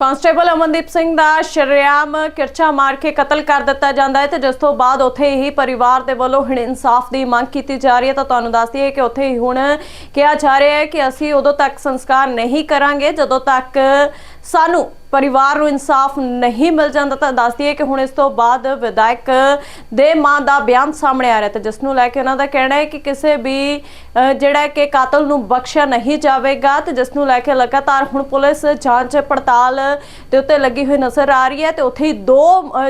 Constable Amandeep Singh ਦਾ ਸ਼ਰੇਆਮ ਕਿਰਚਾ ਮਾਰ ਕੇ ਕਤਲ ਕਰ ਦਿੱਤਾ ਜਾਂਦਾ ਹੈ ਤੇ ਜਿਸ ਤੋਂ ਬਾਅਦ ਉੱਥੇ ਹੀ ਪਰਿਵਾਰ ਦੇ ਵੱਲੋਂ ਹੁਣ ਇਨਸਾਫ ਦੀ ਮੰਗ ਕੀਤੀ ਜਾ ਰਹੀ ਹੈ ਤਾਂ ਤੁਹਾਨੂੰ ਦੱਸ ਦਈਏ ਕਿ ਉੱਥੇ ਹੀ ਹੁਣ ਕਿਹਾ ਜਾ ਰਿਹਾ ਹੈ ਕਿ ਅਸੀਂ ਉਦੋਂ ਤੱਕ ਸੰਸਕਾਰ ਨਹੀਂ ਕਰਾਂਗੇ ਜਦੋਂ ਤੱਕ ਸਾਨੂੰ ਪਰਿਵਾਰ ਨੂੰ ਇਨਸਾਫ ਨਹੀਂ ਮਿਲ ਜਾਂਦਾ ਤਾਂ ਦੱਸਦੀ ਦਈਏ ਕਿ ਹੁਣ ਇਸ ਤੋਂ ਬਾਅਦ ਵਿਧਾਇਕ ਦੇ ਮਾਂ ਦਾ ਬਿਆਨ ਸਾਹਮਣੇ ਆ ਰਿਹਾ ਤੇ ਜਿਸ ਨੂੰ ਲੈ ਕੇ ਉਹਨਾਂ ਦਾ ਕਹਿਣਾ ਹੈ ਕਿ ਕਿਸੇ ਵੀ ਜਿਹੜਾ ਕਿ ਕਾਤਲ ਨੂੰ ਬਖਸ਼ਿਆ ਨਹੀਂ ਜਾਵੇਗਾ ਤੇ ਜਿਸ ਨੂੰ ਲੈ ਕੇ ਲਗਾਤਾਰ ਹੁਣ ਪੁਲਿਸ ਜਾਂਚ ਪੜਤਾਲ ਦੇ ਉੱਤੇ ਲੱਗੀ ਹੋਈ ਨਜ਼ਰ ਆ ਰਹੀ ਹੈ ਤੇ ਉੱਥੇ ਹੀ ਦੋ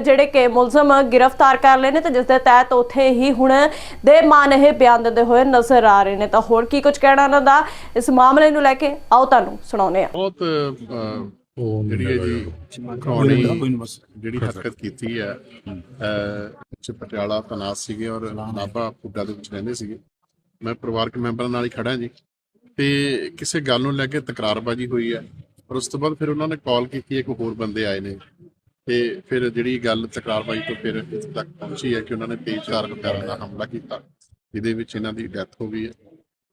ਜਿਹੜੇ ਕਿ ਮੁਲਜ਼ਮ ਗ੍ਰਿਫਤਾਰ ਕਰ ਲਏ ਨੇ ਤੇ ਜਿਸ ਦੇ ਤਹਿਤ ਉੱਥੇ ਹੀ ਹੁਣ ਦੇ ਮਾਨ ਇਹ ਬਿਆਨ ਦਿੰਦੇ ਹੋਏ ਨਜ਼ਰ ਆ ਰਹੇ ਨੇ। ਤਾਂ ਹੋਰ ਕੀ ਕੁਝ ਕਹਿਣਾ ਉਹਨਾਂ ਦਾ? ਇਸ ਮਾਮਲੇ ਨੂੰ ਲੈ ਕੇ ਆਓ ਤੁਹਾਨੂੰ ਸੁਣਾਉਂਦੇ ਹਾਂ। ਬਹੁਤ ਜਿਹੜੀ ਹੈ ਜੀ ਕ੍ਰੋਣੀ ਜਿਹੜੀ ਹਰਕਤ ਕੀਤੀ ਹੈ ਚ ਪਟਿਆਲਾ ਤਨਾਸ ਸੀਗੇ ਔਰ ਨਾਭਾ ਪੁੱਡਾ ਦੇ ਵਿੱਚ ਰਹਿੰਦੇ ਸੀਗੇ। ਮੈਂ ਪਰਿਵਾਰਕ ਮੈਂਬਰਾਂ ਨਾਲ ਹੀ ਖੜਾ ਜੀ। ਤੇ ਕਿਸੇ ਗੱਲ ਨੂੰ ਲੈ ਕੇ ਤਕਰਾਰਬਾਜ਼ੀ ਹੋਈ ਹੈ ਔਰ ਉਸ ਤੋਂ ਬਾਅਦ ਫਿਰ ਉਹਨਾਂ ਨੇ ਕਾਲ ਕੀਤੀ ਇੱਕ ਹੋਰ ਬੰਦੇ ਆਏ ਨੇ। ਤੇ ਫਿਰ ਜਿਹੜੀ ਗੱਲ ਤਕਰਾਰਬਾਜ਼ੀ ਤੋਂ ਫਿਰ ਇੱਥੇ ਤੱਕ ਪਹੁੰਚੀ ਹੈ ਕਿ ਉਹਨਾਂ ਨੇ ਤੇਜ਼ਧਾਰ ਹਥਿਆਰਾਂ ਨਾਲ ਹਮਲਾ ਕੀਤਾ। ਜਿਹਦੇ ਵਿੱਚ ਇਹਨਾਂ ਦੀ ਡੈਥ ਹੋ ਗਈ ਹੈ।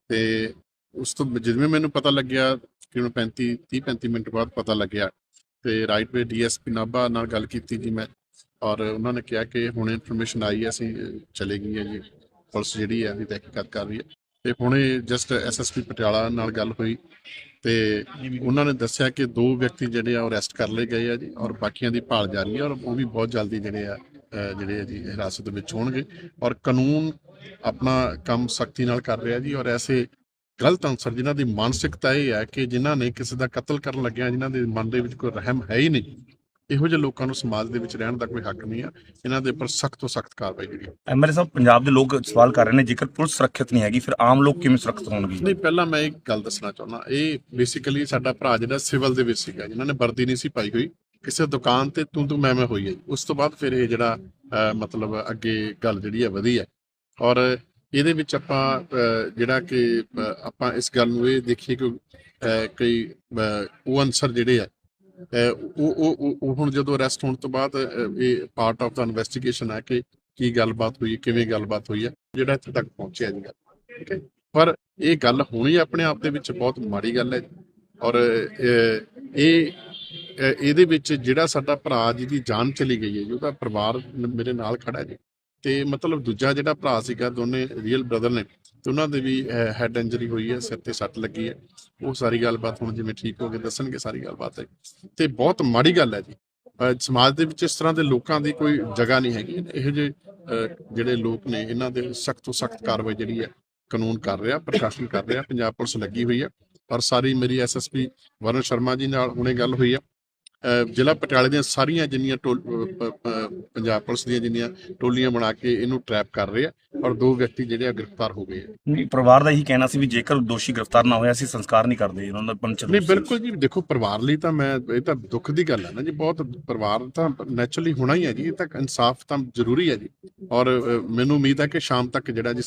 ਤੇ ਉਸ ਤੋਂ ਜਿਵੇਂ ਮੈਨੂੰ ਪਤਾ ਲੱਗਿਆ ਕਿ ਉਹਨੂੰ 35 30 35 ਮਿੰਟ ਬਾਅਦ ਪਤਾ ਲੱਗਿਆ ਤੇ ਰਾਈਟ ਵੇ ਡੀਐਸਪੀ ਨਾਭਾ ਨਾਲ ਗੱਲ ਕੀਤੀ ਜੀ ਮੈਂ ਔਰ ਉਹਨਾਂ ਨੇ ਕਿਹਾ ਕਿ ਹੁਣ ਇਨਫੋਰਮੇਸ਼ਨ ਆਈ ਹੈ ਅਸੀਂ ਅਹ, ਚਲੇ ਗਈ ਹੈ ਜੀ। ਪੁਲਿਸ ਜਿਹੜੀ ਹੈ ਵੀ ਤਹਿਕੀਕਾਤ ਕਰ ਰਹੀ ਹੈ। ਤੇ ਹੁਣੇ ਜਸਟ ਐਸਐਸਪੀ ਪਟਿਆਲਾ ਨਾਲ ਗੱਲ ਹੋਈ ਤੇ ਉਹਨਾਂ ਨੇ ਦੱਸਿਆ ਕਿ ਦੋ ਵਿਅਕਤੀ ਜਿਹੜੇ ਆ ਉਹ ਅਰੈਸਟ ਕਰ ਲਏ ਗਏ ਆ ਜੀ ਔਰ ਬਾਕੀਆਂ ਦੀ ਭਾਲ ਜਾਰੀ ਹੈ ਔਰ ਉਹ ਵੀ ਬਹੁਤ ਜਲਦੀ ਜਿਹੜੇ ਆ ਜਿਹੜੇ ਆ ਜੀ ਹਿਰਾਸਤ ਵਿੱਚ ਹੋਣਗੇ। ਔਰ ਕਾਨੂੰਨ ਆਪਣਾ ਕੰਮ ਸਖਤੀ ਨਾਲ ਕਰ ਰਿਹਾ ਜੀ ਔਰ ਐਸੇ ਗਲਤ ਅਨਸਰ ਜਿਨ੍ਹਾਂ ਦੀ ਮਾਨਸਿਕਤਾ ਇਹ ਹੈ ਕਿ ਜਿਨ੍ਹਾਂ ਨੇ ਕਿਸੇ ਦਾ ਕਤਲ ਕਰਨ ਲੱਗਿਆ ਜਿਨ੍ਹਾਂ ਦੇ ਮਨ ਦੇ ਵਿੱਚ ਕੋਈ ਰਹਿਮ ਹੈ ਹੀ ਨਹੀਂ ਇਹੋ ਜਿਹੇ ਲੋਕਾਂ ਨੂੰ ਸਮਾਜ ਦੇ ਵਿੱਚ ਰਹਿਣ ਦਾ ਕੋਈ ਹੱਕ ਨਹੀਂ ਹੈ ਇਹਨਾਂ ਦੇ ਉੱਪਰ ਸਖਤ ਤੋਂ ਸਖਤ ਕਾਰਵਾਈ ਜਿਹੜੀ। ਐਮਐਲਏ ਸਾਹਿਬ ਪੰਜਾਬ ਦੇ ਲੋਕ ਸਵਾਲ ਕਰ ਰਹੇ ਨੇ ਜੇਕਰ ਪੁਲਿਸ ਸੁਰੱਖਿਅਤ ਨਹੀਂ ਹੈਗੀ ਫਿਰ ਆਮ ਲੋਕ ਕਿਵੇਂ ਸੁਰੱਖਿਅਤ ਹੋਣਗੇ ਨਹੀਂ ਪਹਿਲਾਂ ਮੈਂ ਇੱਕ ਗੱਲ ਦੱਸਣਾ ਚਾਹੁੰਦਾ ਇਹ ਬੇਸਿਕਲੀ ਸਾਡਾ ਭਰਾ ਜਿਹੜਾ ਸਿਵਲ ਦੇ ਵਿੱਚ ਸੀਗਾ ਜਿਨ੍ਹਾਂ ਨੇ ਵਰਦੀ ਨਹੀਂ ਸੀ ਪਾਈ ਹੋਈ ਕਿਸੇ ਦੁਕਾਨ ਤੇ ਤੂੰ ਤੂੰ ਮੈਂ ਮੈਂ ਹੋਈ ਹੈ। ਉਸ ਤੋਂ ਬਾਅਦ ਫਿਰ ਇਹ ਜਿਹੜਾ ਮਤਲਬ ਅੱਗੇ ਗੱਲ ਜਿਹੜੀ ਹੈ ਵਧੀ ਹੈ ਔਰ ਇਹਦੇ ਵਿੱਚ ਆਪਾਂ ਜਿਹੜਾ ਕਿ ਆਪਾਂ ਇਸ ਗੱਲ ਨੂੰ ਇਹ ਦੇਖੀਏ ਕਿ ਕਈ ਉਹ ਅਨਸਰ ਜਿਹੜੇ ਆ ਉਹ ਉਹ ਹੁਣ ਜਦੋਂ ਅਰੈਸਟ ਹੋਣ ਤੋਂ ਬਾਅਦ ਇਹ ਪਾਰਟ ਆਫ ਦਾ ਇਨਵੈਸਟੀਗੇਸ਼ਨ ਹੈ ਕਿ ਕੀ ਗੱਲਬਾਤ ਹੋਈ, ਕਿਵੇਂ ਗੱਲਬਾਤ ਹੋਈ ਹੈ ਜਿਹੜਾ ਇੱਥੇ ਤੱਕ ਪਹੁੰਚਿਆ ਜੀ। ਠੀਕ ਹੈ ਪਰ ਇਹ ਗੱਲ ਹੋਣੀ ਆਪਣੇ ਆਪ ਦੇ ਵਿੱਚ ਬਹੁਤ ਮਾੜੀ ਗੱਲ ਹੈ ਔਰ ਇਹ ਇਹਦੇ ਵਿੱਚ ਜਿਹੜਾ ਸਾਡਾ ਭਰਾ ਜੀ ਦੀ ਜਾਨ ਚਲੀ ਗਈ ਹੈ ਜੀ, ਉਹਦਾ ਪਰਿਵਾਰ ਮੇਰੇ ਨਾਲ ਖੜਾ ਹੈ ਜੀ। ਤੇ ਮਤਲਬ ਦੂਜਾ ਜਿਹੜਾ ਭਰਾ ਸੀਗਾ, ਦੋਨੇ ਰੀਅਲ ਬ੍ਰਦਰ ਨੇ, ਤੇ ਉਹਨਾਂ ਦੇ ਵੀ ਹੈਡ ਇੰਜਰੀ ਹੋਈ ਹੈ, ਸਿਰ ਤੇ ਸੱਟ ਲੱਗੀ ਹੈ। ਉਹ ਸਾਰੀ ਗੱਲਬਾਤ ਹੁਣ ਜਿਵੇਂ ਠੀਕ ਹੋ ਗਏ, ਦੱਸਣਗੇ ਸਾਰੀ ਗੱਲਬਾਤ। ਹੈ ਤੇ ਬਹੁਤ ਮਾੜੀ ਗੱਲ ਹੈ ਜੀ। ਸਮਾਜ ਦੇ ਵਿੱਚ ਇਸ ਤਰ੍ਹਾਂ ਦੇ ਲੋਕਾਂ ਦੀ ਕੋਈ ਜਗ੍ਹਾ ਨਹੀਂ ਹੈਗੀ। ਇਹੋ ਜਿਹੇ ਜਿਹੜੇ ਲੋਕ ਨੇ, ਇਹਨਾਂ ਦੇ ਸਖਤ ਤੋਂ ਸਖਤ ਕਾਰਵਾਈ ਜਿਹੜੀ ਹੈ, ਕਾਨੂੰਨ ਕਰ ਰਿਹਾ, ਪ੍ਰਸ਼ਾਸਨ ਕਰ ਰਿਹਾ, ਪੰਜਾਬ ਪੁਲਿਸ ਲੱਗੀ ਹੋਈ ਹੈ। ਔਰ ਸਾਰੀ ਮੇਰੀ ਐਸਐਸਪੀ ਵਰਨ ਸ਼ਰਮਾ ਜੀ ਨਾਲ ਹੁਣੇ ਗੱਲ ਹੋਈ ਹੈ। ਜ਼ਿਲ੍ਹਾ ਪਟਿਆਲੇ ਦੀਆਂ ਸਾਰੀਆਂ ਜਿੰਨੀਆਂ ਪੰਜਾਬ ਪੁਲਿਸ ਦੀਆਂ ਜਿੰਨੀਆਂ ਟੋਲੀਆਂ ਬਣਾ ਕੇ ਇਹਨੂੰ ਟਰੈਪ ਕਰ ਰਹੇ ਆ ਔਰ ਦੋ ਵਿਅਕਤੀ ਜਿਹੜੇ ਆ ਗ੍ਰਿਫਤਾਰ ਹੋ ਗਏ ਆ। ਪਰਿਵਾਰ ਦਾ ਇਹੀ ਕਹਿਣਾ ਸੀ ਵੀ ਜੇਕਰ ਦੋਸ਼ੀ ਗ੍ਰਿਫਤਾਰ ਨਾ ਹੋਇਆ ਅਸੀਂ ਸੰਸਕਾਰ ਨਹੀਂ ਕਰਦੇ ਉਹਨਾਂ ਦਾ ਪੰਚ ਨਹੀਂ ਬਿਲਕੁਲ ਜੀ ਦੇਖੋ ਪਰਿਵਾਰ ਲਈ ਤਾਂ ਮੈਂ ਇਹ ਤਾਂ ਦੁੱਖ ਦੀ ਗੱਲ ਹੈ ਨਾ ਜੀ ਬਹੁਤ ਪਰਿਵਾਰ ਤਾਂ ਨੈਚੁਰਲੀ ਹੋਣਾ ਹੀ ਹੈ ਜੀ ਇਹ ਤਾਂ ਇਨਸਾਫ ਤਾਂ ਜ਼ਰੂਰੀ ਹੈ ਜੀ। ਔਰ ਮੈਨੂੰ ਉਮੀਦ ਹੈ ਕਿ ਸ਼ਾਮ ਤੱਕ ਜਿਹੜਾ ਜੀ